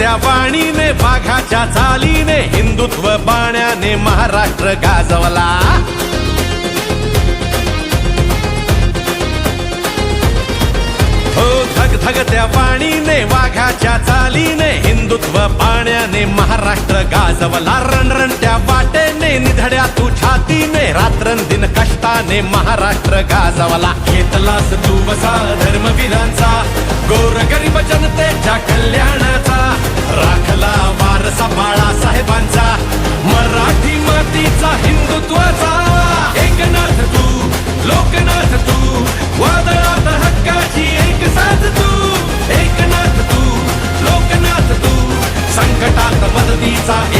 त्या वाणीने वाघाच्या चालीने हिंदुत्व बाण्याने महाराष्ट्र गाजवला. धगधगत्या वाणीने वाघाच्या चालीने हिंदुत्व पाण्याने महाराष्ट्र गाजवला रणरणत्या वाटेने निधड्या तू छातीने रात्रंदिन कष्टाने महाराष्ट्र गाजवला. घेतलास तू वसा धर्मवीरांचा गोर गरीब जनतेच्या कल्याणाचा राखला वारसा बाळा साहेबांचा मराठी मातीचा हिंदुत्वाचा. I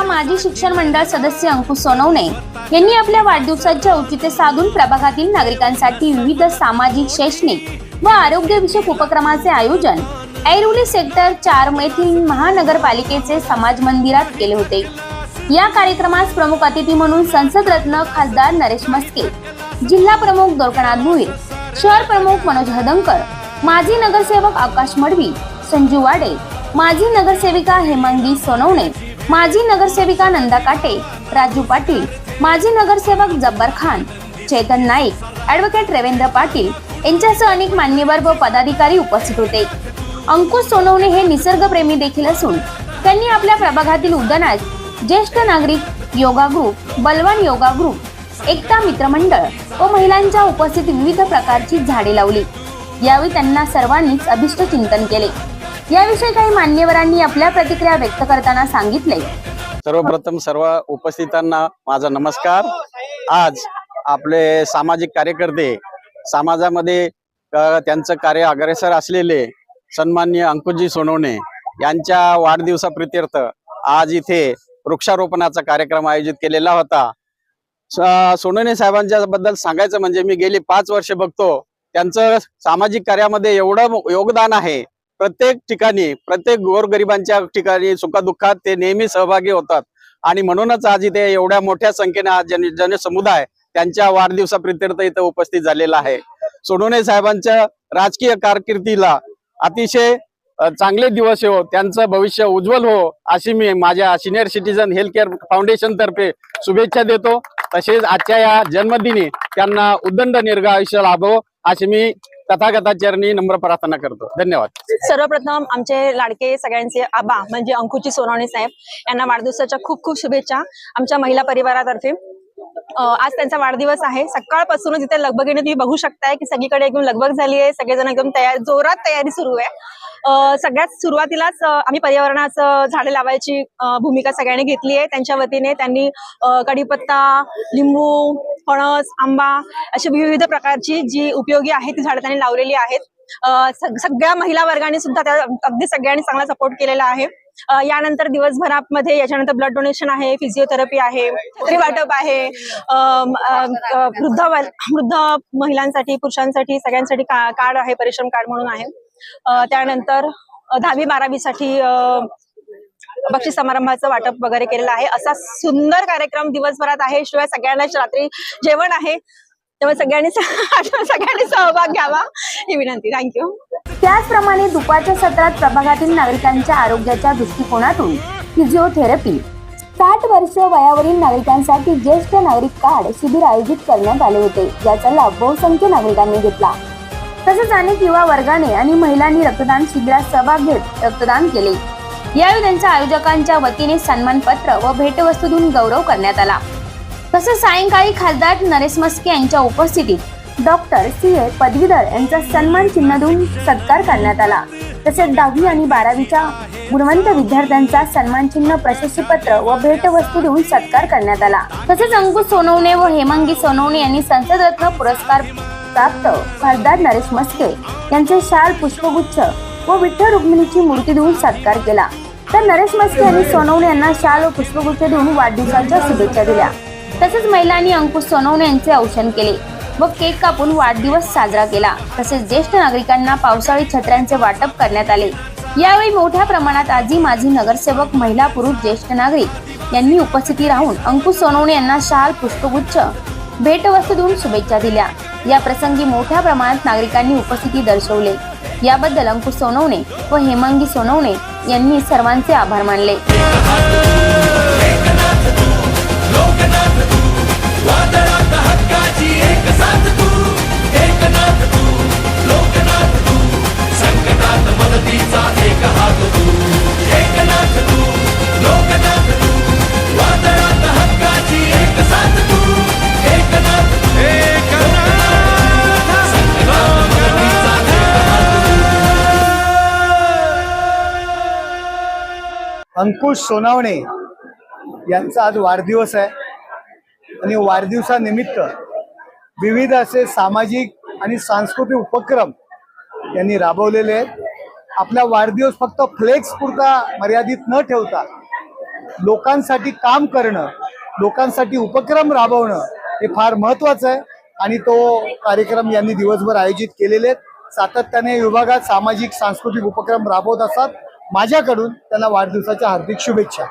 समाजसेवक माजी शिक्षण मंडळ सदस्य अंकुश सोनवणे यांनी आपल्या वाढदिवसाच्या औचित्य साधून प्रभागातील नागरिकांसाठी विविध सामाजिक शैक्षणिक व आरोग्यविषयक उपक्रमाचे आयोजन ऐरोली सेक्टर चार येथील महानगरपालिकेचे समाज मंदिरात केले होते. या कार्यक्रमास प्रमुख अतिथी म्हणून संसद रत्न खासदार नरेश मस्के जिल्हा प्रमुख दोरकनाथ भुईर शहर प्रमुख मनोज हदंकर माजी नगरसेवक आकाश मडवी संजू वाडे माजी नगरसेविका हेमंगी सोनवणे माजी नगरसेविका नंदा काटे राजू पाटील माजी नगरसेवक जब्बार खान चेतन नाईक ऍडव्होकेट रवींद्र पाटील यांच्यासह अनेक मान्यवर व पदाधिकारी उपस्थित होते. अंकुश सोनवणे हे निसर्गप्रेमी देखील असून त्यांनी आपल्या प्रभागातील उद्यानात ज्येष्ठ नागरिक योगा ग्रुप बलवान योगा ग्रुप एकता मित्रमंडळ व महिलांच्या उपस्थित विविध प्रकारची झाडे लावली. यावेळी त्यांना सर्वांनीच अभिष्ट चिंतन केले. याविषयी काही मान्यवरांनी आपल्या प्रतिक्रिया व्यक्त करताना सांगितले. सर्वप्रथम सर्व उपस्थितांना माझा नमस्कार. आज आपले सामाजिक कार्यकर्ते समाजामध्ये त्यांचं कार्य अग्रेसर असलेले सन्मान्य अंकुशजी सोनवणे यांच्या वाढदिवसाप्रित्यर्थ आज इथे वृक्षारोपणाचा कार्यक्रम आयोजित केलेला होता. सोनवणे साहेबांच्या बद्दल सांगायचं म्हणजे मी गेली पाच वर्ष बघतो. त्यांचं सामाजिक कार्यामध्ये एवढं योगदान आहे. प्रत्येक ठिकाणी प्रत्येक गोरगरिबांच्या ठिकाणी सुखदुःखात ते नेहमी सहभागी होतात. आणि म्हणूनच आज इथे एवढ्या मोठ्या संख्येने आज जन जनसमुदाय त्यांच्या वाढदिवसाप्रित्यर्थ इथं उपस्थित झालेला आहे. सोनोने साहेबांच्या राजकीय कारकिर्दीला अतिशय चांगले दिवस हो त्यांचं भविष्य उज्ज्वल हो अशी मी माझ्या senior citizen health care foundation तर्फे शुभेच्छा देतो. तसेच आजच्या या जन्मदिनी त्यांना उदंड निर्ग आयुष्य लाभो अशी मी तथागताचरणी नम्र प्रार्थना करतो. धन्यवाद. सर्वप्रथम आमचे लाडके सगळ्यांचे आबा म्हणजे अंकुची सोनवणे साहेब यांना वाढदिवसाच्या खूप खूप शुभेच्छा आमच्या महिला परिवारातर्फे. आज त्यांचा वाढदिवस आहे. सकाळपासूनच इथे लगबगीने तुम्ही बघू शकताय की सगळीकडे एकदम लगबग झाली आहे. सगळेजण एकदम तयार जोरात तयारी सुरू आहे. सगळ्यात सुरुवातीलाच आम्ही पर्यावरणाचं झाडे लावायची भूमिका सगळ्यांनी घेतली आहे. त्यांच्या वतीने त्यांनी कडीपत्ता लिंबू फणस आंबा अशी विविध प्रकारची जी उपयोगी आहे ती झाडं त्यांनी लावलेली आहेत. सगळ्या महिला वर्गाने सुद्धा त्या अगदी सगळ्यांनी चांगला सपोर्ट केलेला आहे. यानंतर दिवसभरामध्ये याच्यानंतर ब्लड डोनेशन आहे फिजिओथेरपी आहे छत्री वाटप आहे. वृद्ध वृद्ध महिलांसाठी पुरुषांसाठी सगळ्यांसाठी का- कार्ड आहे परिश्रम कार्ड म्हणून आहे. त्यानंतर दहावी बारावीसाठी बक्षीस समारंभाचं वाटप वगैरे केलेलं आहे. असा सुंदर कार्यक्रम दिवसभरात आहे. शिवाय सगळ्यांना रात्री जेवण आहे. तेव्हा सगळ्यांनी सगळ्यांनी सहभाग घ्यावा ही विनंती. थँक्यू त्याचप्रमाणे दुपारच्या सत्रात प्रभागातील नागरिकांच्या आरोग्याच्या दृष्टिकोनातून फिजिओथेरपी साठ वर्ष वयावरील नागरिकांसाठी ज्येष्ठ नागरिक कार्ड शिबिर आयोजित करण्यात आले होते. याचा लाभ बहुसंख्य नागरिकांनी घेतला. तसेच अनेक युवा वर्गाने आणि महिलांनी रक्तदान शिबिरात सहभाग घेत रक्तदान केले. यावेळी त्यांच्या आयोजकांच्या वतीने सन्मानपत्र व भेटवस्तू देऊन गौरव करण्यात आला. तसेच सायंकाळी खासदार नरेश मस्के यांच्या उपस्थितीत डॉक्टर सी ए पदवीधर यांचा सन्मान चिन्ह देऊन सत्कार करण्यात आला. तसेच दहावी आणि बारावीच्या गुणवंत विद्यार्थ्यांचा सन्मान चिन्ह प्रशस्तीपत्र व भेटवस्तू देऊन सत्कार करण्यात आला. तसेच अंकुश सोनवणे व हेमांगी सोनवणे यांनी संसद रत्न पुरस्कार प्राप्त खासदार नरेश मस्के यांचे शाल पुष्पगुच्छ व विठ्ठल रुक्मिणीची मूर्ती देऊन सत्कार केला. तर नरेश मस्के यांनी सोनवणे यांना शाल व पुष्पगुच्छ देऊन वाढदिवसाच्या शुभेच्छा दिल्या. तसेच महिलांनी अंकुश सोनवणे यांचे औषण केले व केक कापून वाढदिवस साजरा केला. तसेच ज्येष्ठ नागरिकांना पावसाळी छत्र्यांचे वाटप करण्यात आले. यावेळी मोठ्या प्रमाणात आजी माजी नगरसेवक महिला पुरुष ज्येष्ठ नागरिक यांनी उपस्थिती राहून अंकुश सोनवणे यांना शाल पुष्पगुच्छ भेटवस्तू देऊन शुभेच्छा दिल्या. या प्रसंगी मोठ्या प्रमाणात नागरिकांनी उपस्थिती दर्शवले. याबद्दल अंकुश सोनवणे व हेमांगी सोनवणे यांनी सर्वांचे आभार मानले. एक तू. एकनाथ अंकुश सोनावणे यांचा आज वाढदिवस आहे. आणि वाढदिवसानिमित्त विविध असे सामाजिक आणि सांस्कृतिक उपक्रम यांनी राबवलेले आहेत. आपला वाढदिवस फक्त फ्लेक्स पुरता मर्यादित न ठेवता लोकांसाठी काम करणं लोकांसाठी उपक्रम राबवणं हे फार महत्वाचं आहे. आणि तो कार्यक्रम यांनी दिवसभर आयोजित केलेले आहेत. सातत्याने विभागात सामाजिक सांस्कृतिक उपक्रम राबवत असतात. माझ्याकडून त्यांना वाढदिवसाच्या हार्दिक शुभेच्छा.